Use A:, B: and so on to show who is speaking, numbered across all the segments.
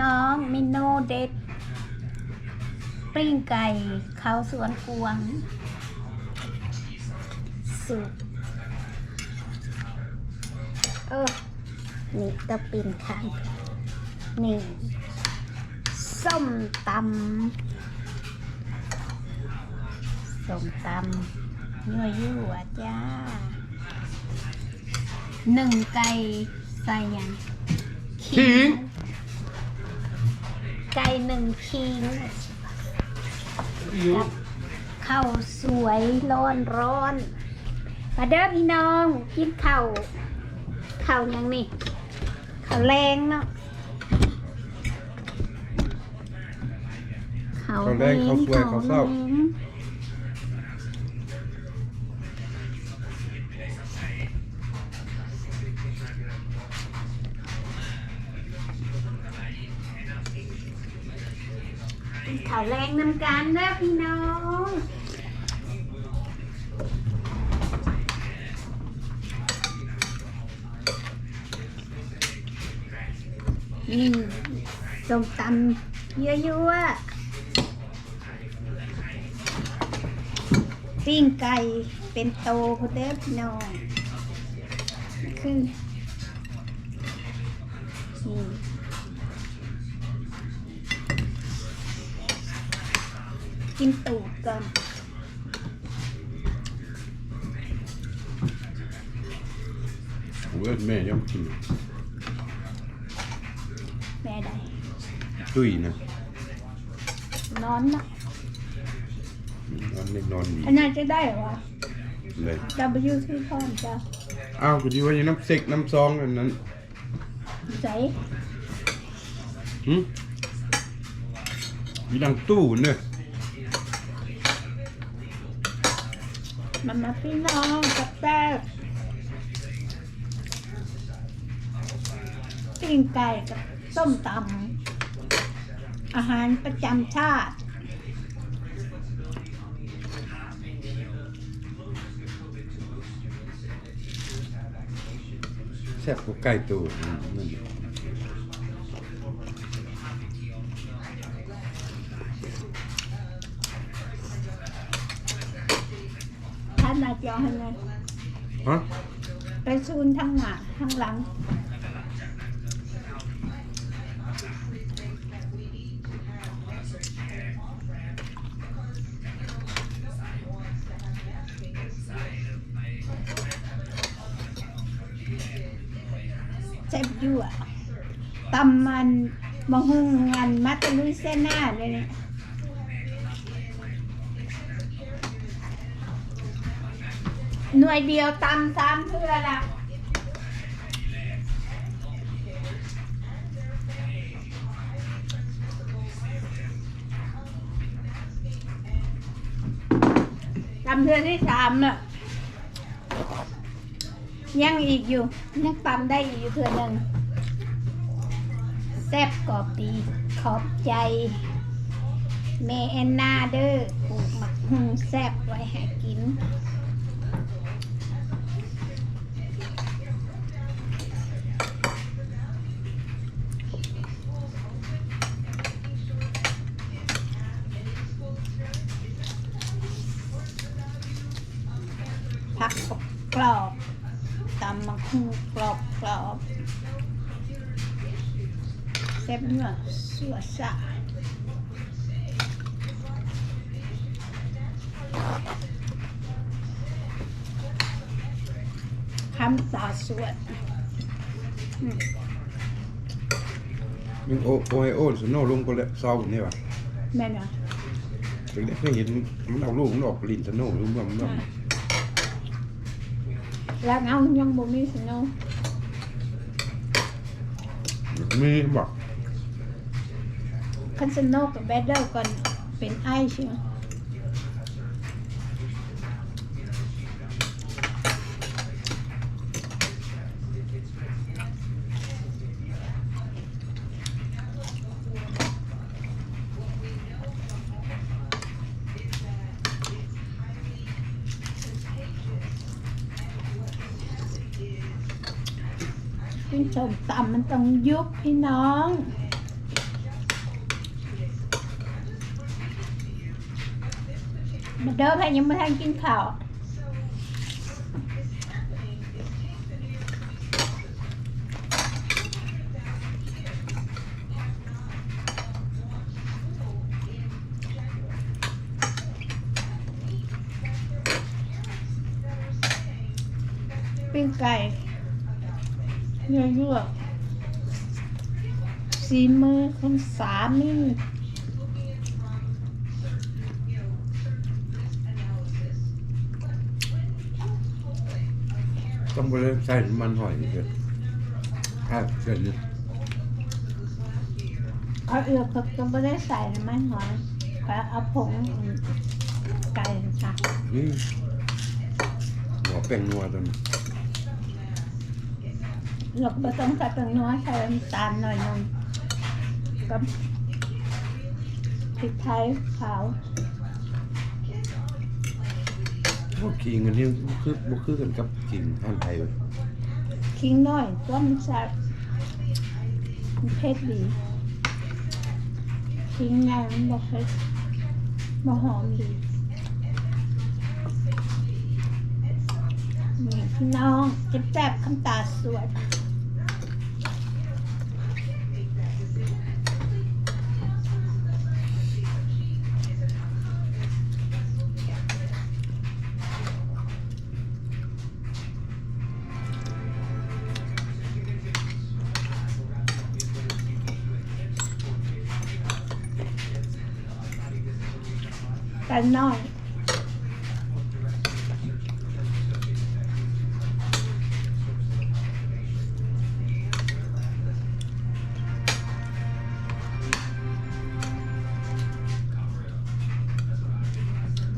A: น้องเมนูเด็ดปิ้งไก่เขาสวนกวางสุดเออนี่ตะปิ่นข้างนี่ ส้มตำส้มตำยั่วยั่วจ้าหนึ่งไก่ใส่ยัง
B: ขิง
A: ไก่หนึ่งคิง
B: อยู่
A: ข้าวสวยร้อนร้อนมาเด้อพี่น้องกินข้าวข้าวหยังนี่ข้าวแรงเนาะข้าว
B: ข้าวแดงข้าวสวยข้าวเศร้า
A: ข้าวแรงนำกันเด้อพี่น้องนี่ส้มตำเยั่วๆปิ้งไก่เป็นโตพุเด้อพี่น้องคือนี่ กินตูดก่อน
B: ผมว่าแม่ยังกิน
A: แม่ได้
B: ตุ้ยนะ
A: นอนนะ
B: นอนเล็กนอนดี
A: อันนั้นจะได้เหรอวะ
B: เลย
A: W ที่พ่อมจ้ะ
B: อ้าวกูดีว่าอย่างน้ำเซ็กน้ำซองอันนั้น
A: ใส่
B: หึมีดังตู้เนี่ย
A: มันมาพี่น้องกับแป๊บปิ้งไก่กับส้มตำอาหารประจำชาติ
B: แซ่บกว่าไก่ตู้อืมนั่น
A: ท่านอาจารย์ให้ไง
B: ฮะ
A: ไปซูนทั้งหน้าทั้งหลัง เจ็บอยู่อะตำมันมะฮุงงานมัตตลุยเส้นหน้าเลยเนี่ย หน่วยเดียวตำสามเพื่อละตำเพื่อที่สามน่ะยังอีกอยู่ยังตำได้อีกอยู่เพื่อหนึ่งแซ่บกรอบดีขอบใจเมแอนนาเด้อปลูกหมักหุงแซ่บไว้ให้กิน ผัก กรอบๆตำมะคุงกรอบกรอบๆแซ่บเนื้อสัวสะคำสาสวดอืม
B: ยังโอโอไฮโอสโนลงก็แล้วเศร้าเนี่ยว่ะ
A: แม่นะ
B: ถึงได้เคยเห็นมันเอาลูกมันออกลินสโนรู้มั้งมัน
A: แล้วเอายังบ่มีสิโน
B: มีบอก
A: คันสโนกับแบดเดอร์ก่อนเป็นไอใช่ไหม กินสมตำมันต้องยุบพี่น้องมันเดิมให้ยังไม่ทันกินข้าวปิ้งไก่ เนื้อยั่วสีมือคนสามี
B: ต้องไปเลยใส่น้ำมันหอยนี่เกินถ้าเกินนี่
A: เอาเอือบเขาก็ไม่ได้ใส่น้ำมันหอยก็เอาผงไก่ค่ะ
B: นี่หัวแป้งนัวตัวนี้
A: เราก็ต้องใส่เป็นนัวใส่น้ำตาลหน่อยหนึงกับพริกไทยขาว
B: พวกขิงอันนี้บ่คือบ่คือกันกับขิงท่านไทยเลย
A: ขิงหน่อยก็มันแซ่บมันเผ็ดดีขิงไงมันบอกเผ็ดบอกหอมดีนี่พี่น้องเจ็บแซ่บคำตาสวย กันน้อย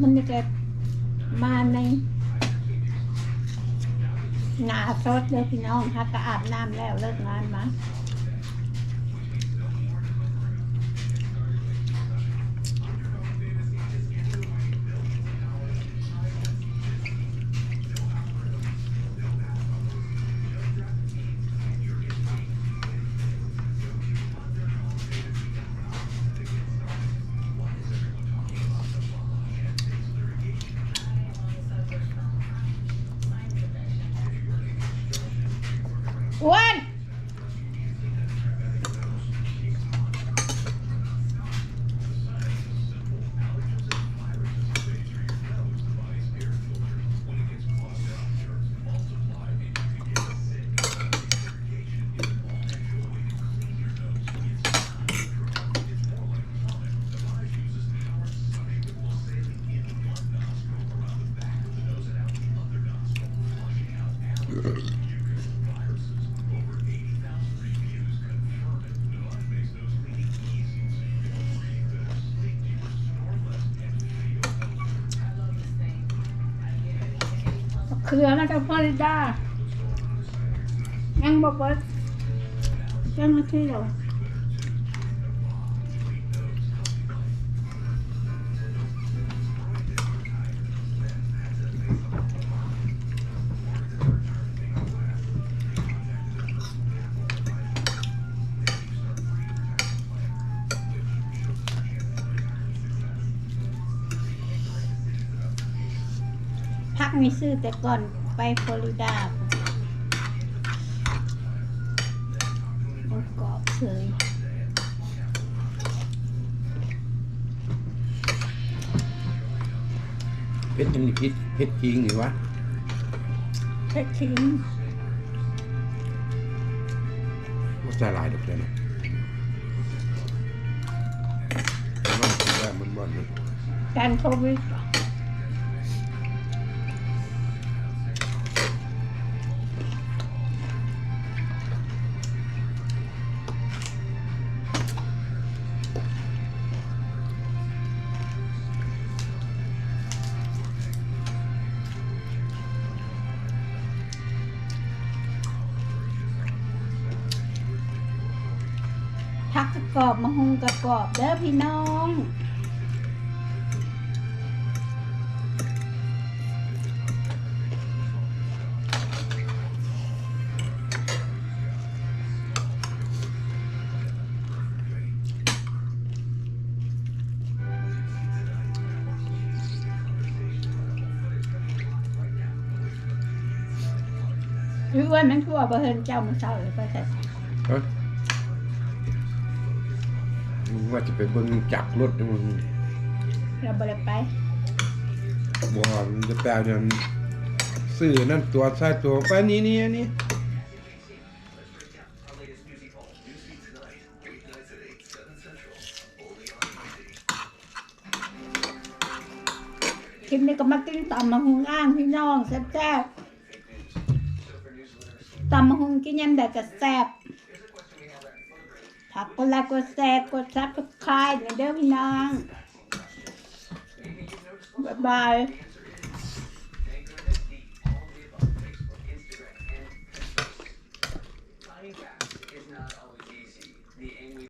A: มันจะมาในหนาสดเลยพี่น้องฮักก็อาบน้ำแล้วเลิกงานมา อ้ เครือมาจากฟลอริดายังบอกว่าเจ้าหน้าที่เหรอ มีซื้อแต่ก่อนไปฟลอริดามันกรอบเฉย
B: เพชรอันนี้พิษเพชรขิงนี่วะ
A: แค่ทิ้ง
B: ว่าจะหลายดอกเลยนะแต่ว่าคิดว่ามันบ่อนมัน
A: การโควิด ผักกรอบมะฮงกระกอบเด้อพี่น้อง
B: ห
A: รือวนามันทั่วบ่เฮินเจ้ามันเศร้าเลยอ
B: เปล่า ว่าจะไปเบิ่งจักรรถมึง
A: เราบ่ได้ไป
B: บ่มันจะแปลเนี่ยซื้อนั่นตัวใส่ตัวไปนี่นี่อันนี่
A: คลิปนี้ก็มากินตำมะฮุงอ้างพี่น้องแซ่บๆตำมะฮุงกินยำแดกก็แซ่บ ผักกดไลค์กดแชร์กดซับสไครต์เด้อพี่น้องบ๊ายบาย